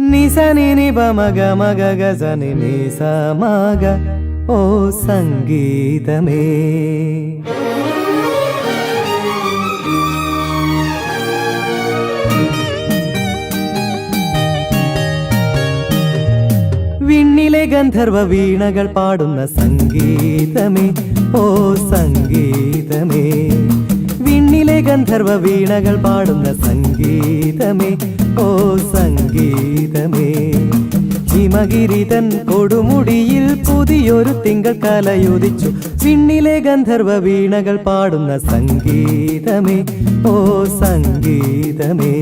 నిసని ని మగ మగ గజని నిస మగ ఓ సంగీతమే വിണ്ണിലെ ഗന്ധർവ വീണകൾ പാടുന്ന സംഗീതമേ ഓ സംഗീതമേ വിണ്ണിലെ ഗന്ധർവ വീണകൾ പാടുന്ന സംഗീതമേ ഓ സംഗീതമേ ഹിമഗിരിതൻ കൊടുമുടിയിൽ പുതിയൊരു തിങ്കൾ കലയുദിച്ചു പിന്നിലെ ഗന്ധർവ വീണകൾ പാടുന്ന സംഗീതമേ. ഓ സംഗീതമേ.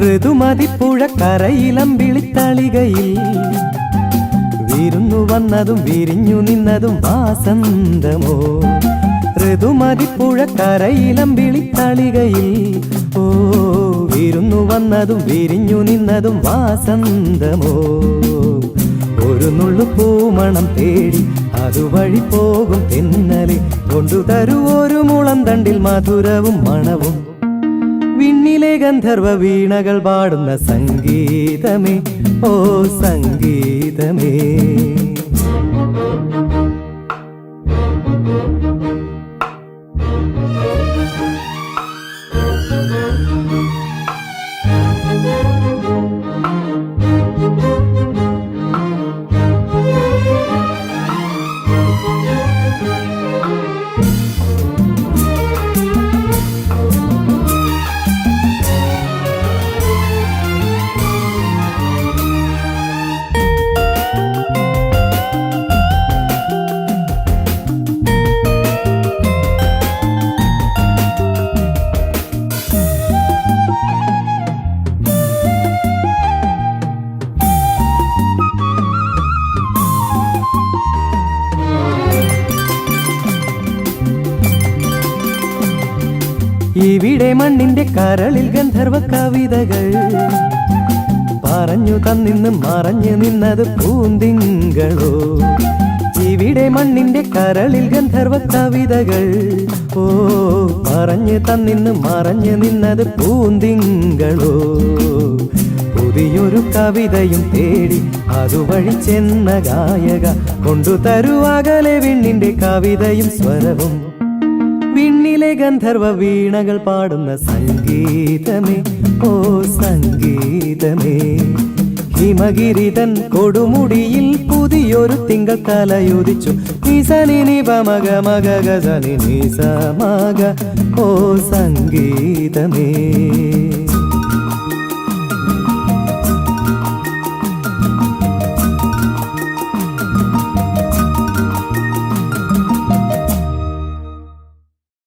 ഋതുമതിപ്പുഴ കരയിലം വിളിത്തളികയിൽ വിരുന്നു വന്നതും വിരിഞ്ഞു നിന്നതും വാസന്തമോ? ഋതുമതിപ്പുഴ കരയിലം വിളിത്തളികയിൽ ഓ വിരുന്നു വന്നതും വിരിഞ്ഞു നിന്നതും വാസന്തമോ? ഒരു നുള്ളു പൂമണം തേടി അതുവഴി പോകും തെന്നലെ കൊണ്ടുതരൂ ഒരു മുളം തണ്ടിൽ മധുരവും മണവും. വിണ്ണിലെ ഗന്ധർവ വീണകൾ പാടുന്ന സംഗീതമേ ഓ സംഗീതമേ. ഇവിടെ മണ്ണിന്റെ കരളിൽ ഗന്ധർവ കവിതകൾ പറഞ്ഞു തന്നിന്ന് മറഞ്ഞു നിന്നത് പൂന്തിങ്കളോ. ഇവിടെ മണ്ണിന്റെ കരളിൽ ഗന്ധർവ കവിതകൾ ഓ പറഞ്ഞു തന്നിന്ന് മറഞ്ഞു നിന്നത് പൂന്തിങ്കളോ. പുതിയൊരു കവിതയും തേടി അതുവഴി ചെന്ന ഗായക കൊണ്ടുതരുവാകലെ വിണ്ണിന്റെ കവിതയും സ്വരവും. വിണ്ണിലെ ഗന്ധർവ വീണകൾ പാടുന്ന സംഗീതമേ ഓ സംഗീതമേ. ഹിമഗിരിതൻ കൊടുമുടിയിൽ പുതിയൊരു തിങ്കൾ തലയോദിച്ചു. നിസനിനി നിപ മഗ ഗസനി നിസ ഓ സംഗീതമേ.